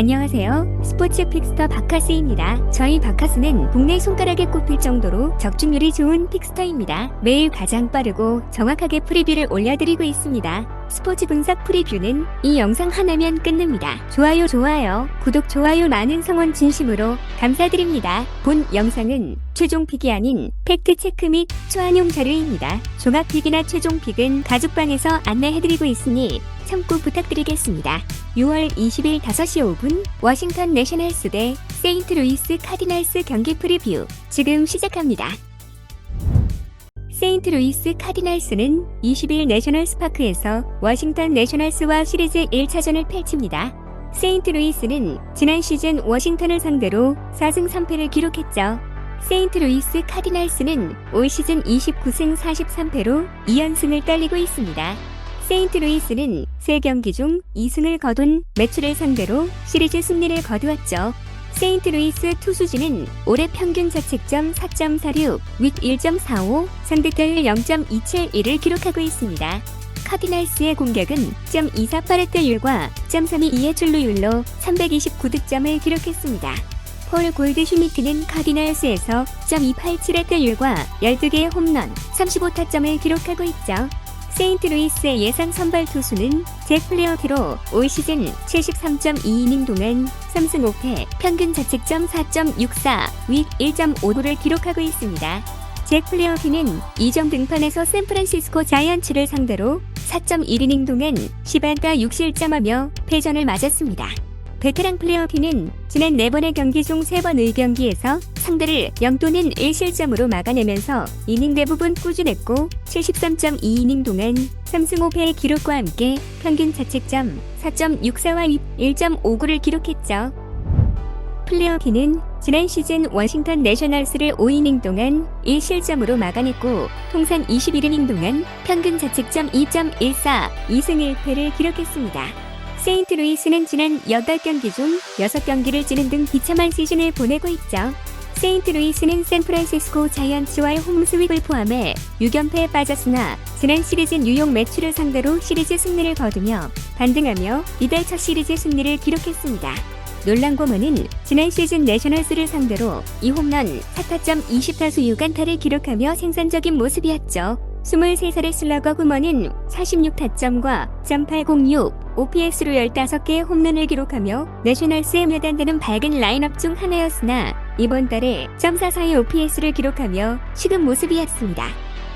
안녕하세요. 스포츠 픽스터 바카스입니다. 저희 바카스는 국내 손가락에 꼽힐 정도로 적중률이 좋은 픽스터입니다. 매일 가장 빠르고 정확하게 프리뷰를 올려드리고 있습니다. 스포츠 분석 프리뷰는 이 영상 하나면 끝납니다. 좋아요 좋아요 구독 좋아요 많은 성원 진심으로 감사드립니다. 본 영상은 최종 픽이 아닌 팩트 체크 및 초안용 자료입니다. 종합 픽이나 최종 픽은 가족방에서 안내해드리고 있으니 참고 부탁드리겠습니다. 6월 20일 5시 5분 워싱턴 내셔널스 대 세인트루이스 카디널스 경기 프리뷰 지금 시작합니다. 세인트루이스 카디널스는 20일 내셔널 스 파크에서 워싱턴 내셔널스와 시리즈 1차전을 펼칩니다. 세인트루이스는 지난 시즌 워싱턴을 상대로 4승 3패를 기록했죠. 세인트루이스 카디널스는 올 시즌 29승 43패로 2연승을 딸리고 있습니다. 세인트루이스는 3경기 중 2승을 거둔 매출을 상대로 시리즈 승리를 거두었죠. 세인트루이스 투수진은 올해 평균 자책점 4.46, 윗 1.45, 상대타율 0.271을 기록하고 있습니다. 카디널스의 공격은 .248의 .32의 출루율로 329득점을 기록했습니다. 폴 골드 슈미트는 카디널스에서 .287의 타율과 12개의 홈런, 35타점을 기록하고 있죠. 세인트루이스의 예상 선발 투수는 잭 플레어티로 올 시즌 73.2이닝 동안 3승 5패, 평균 자책점 4.64, 윗 1.59를 기록하고 있습니다. 잭 플레어티는 이정 등판에서 샌프란시스코 자이언츠를 상대로 4.1이닝 동안 10안타 6실점하며 패전을 맞았습니다. 베테랑 플레이어피는 지난 4번의 경기 중 3번 의 경기에서 상대를 0 또는 1실점으로 막아내면서 이닝 대부분 꾸준했고 73.2이닝 동안 3승 5패의 기록과 함께 평균 자책점 4.64와 1.59를 기록했죠. 플레이어피는 지난 시즌 워싱턴 내셔널스를 5이닝 동안 1실점으로 막아냈고 통산 21이닝 동안 평균 자책점 2.14, 2승 1패를 기록했습니다. 세인트루이스는 지난 8경기 중 6경기를 찌는 등 비참한 시즌을 보내고 있죠. 세인트루이스는 샌프란시스코 자이언츠와의 홈스윕을 포함해 6연패에 빠졌으나 지난 시리즈 뉴욕 매출을 상대로 시리즈 승리를 거두며 반등하며 이달 첫 시리즈 승리를 기록했습니다. 놀란 고문은 지난 시즌 내셔널스를 상대로 2홈런 4타점 20타수 6안타를 기록하며 생산적인 모습이었죠. 23살의 슬러거 구먼은 46타점과 .806, OPS로 15개의 홈런을 기록하며 내셔널스에 몇안 되는 밝은 라인업 중 하나였으나 이번 달에 .44의 OPS를 기록하며 식은 모습이었습니다.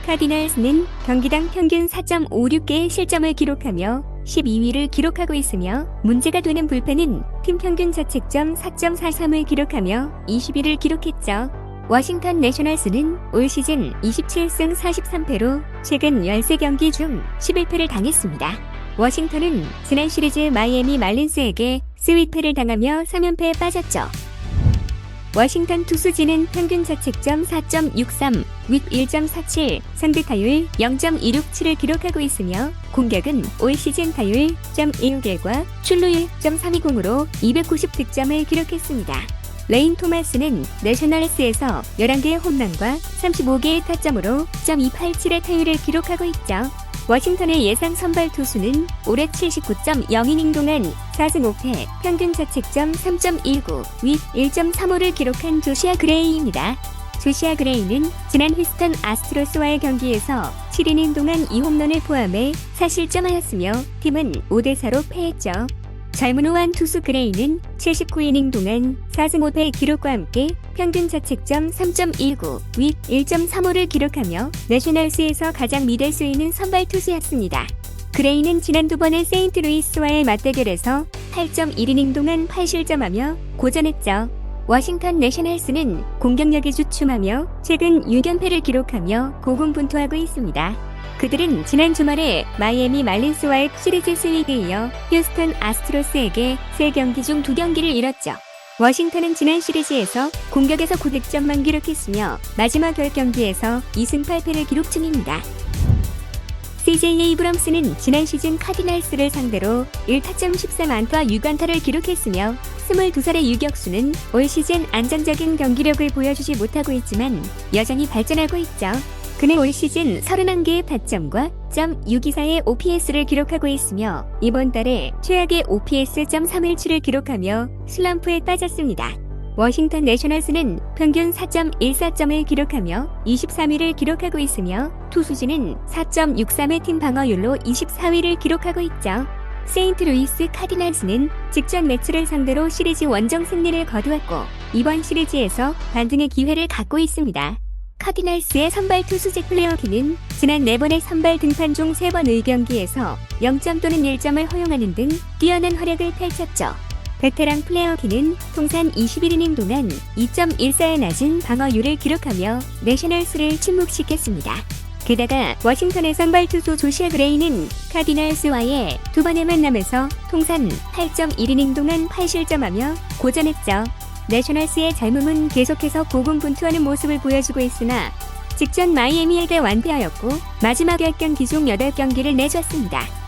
카디널스는 경기당 평균 4.56개의 실점을 기록하며 12위를 기록하고 있으며 문제가 되는 불펜은 팀 평균 자책점 4.43을 기록하며 20위를 기록했죠. 워싱턴 내셔널스는 올 시즌 27승 43패로 최근 13경기 중 11패를 당했습니다. 워싱턴은 지난 시리즈 마이애미 말린스에게 스위패를 당하며 3연패에 빠졌죠. 워싱턴 투수진은 평균 자책점 4.63, 윗 1.47, 상대 타율 0.267을 기록하고 있으며 공격은 올 시즌 타율 .161과 출루율 .320으로 290득점을 기록했습니다. 레인 토마스는 내셔널스에서 11개의 홈런과 35개의 타점으로 .287의 타율을 기록하고 있죠. 워싱턴의 예상 선발 투수는 올해 79.0이닝 동안 4승 5패, 평균 자책점 3.19, 윗 1.35를 기록한 조시아 그레이입니다. 조시아 그레이는 지난 휘스턴 아스트로스와의 경기에서 7이닝 동안 2홈런을 포함해 4실점하였으며 팀은 5대4로 패했죠. 젊은 호환 투수 그레이는 79이닝 동안 4승 5패의 기록과 함께 평균 자책점 3.19, 윗 1.35를 기록하며 내셔널스에서 가장 믿을 수 있는 선발 투수였습니다. 그레이는 지난 두 번의 세인트루이스와의 맞대결에서 8.1이닝 동안 8실점하며 고전했죠. 워싱턴 내셔널스는 공격력이 주춤하며 최근 6연패를 기록하며 고군분투하고 있습니다. 그들은 지난 주말에 마이애미 말린스와의 시리즈 스위그에 이어 휴스턴 아스트로스에게 3경기 중 2경기를 잃었죠. 워싱턴은 지난 시리즈에서 공격에서 9득점만 기록했으며 마지막 결 경기에서 2승 8패를 기록 중입니다. CJ 에이브럼스는 지난 시즌 카디널스를 상대로 1타점 13안타 6안타를 기록했으며 22살의 유격수는 올 시즌 안정적인 경기력을 보여주지 못하고 있지만 여전히 발전하고 있죠. 그는 올 시즌 31개의 타점과 4.624의 OPS를 기록하고 있으며 이번 달에 최악의 OPS.317을 기록하며 슬럼프에 빠졌습니다. 워싱턴 내셔널스는 평균 4.14점을 기록하며 23위를 기록하고 있으며 투수진은 4.63의 팀 방어율로 24위를 기록하고 있죠. 세인트루이스 카디널스는 직전 매치를 상대로 시리즈 원정 승리를 거두었고 이번 시리즈에서 반등의 기회를 갖고 있습니다. 카디널스의 선발 투수 잭 플레어키는 지난 4번의 선발 등판 중 3번 의 경기에서 0점 또는 1점을 허용하는 등 뛰어난 활약을 펼쳤죠. 베테랑 플레어키는 통산 21이닝 동안 2.14의 낮은 방어율을 기록하며 내셔널스를 침묵시켰습니다. 게다가 워싱턴의 선발 투수 조시아 그레이는 카디널스와의 두 번의 만남에서 통산 8.1이닝 동안 8실점하며 고전했죠. 내셔널스의 젊음은 계속해서 고군분투하는 모습을 보여주고 있으나 직전 마이애미 에게 완패하였고 마지막 10경기 중 8경기를 내줬습니다.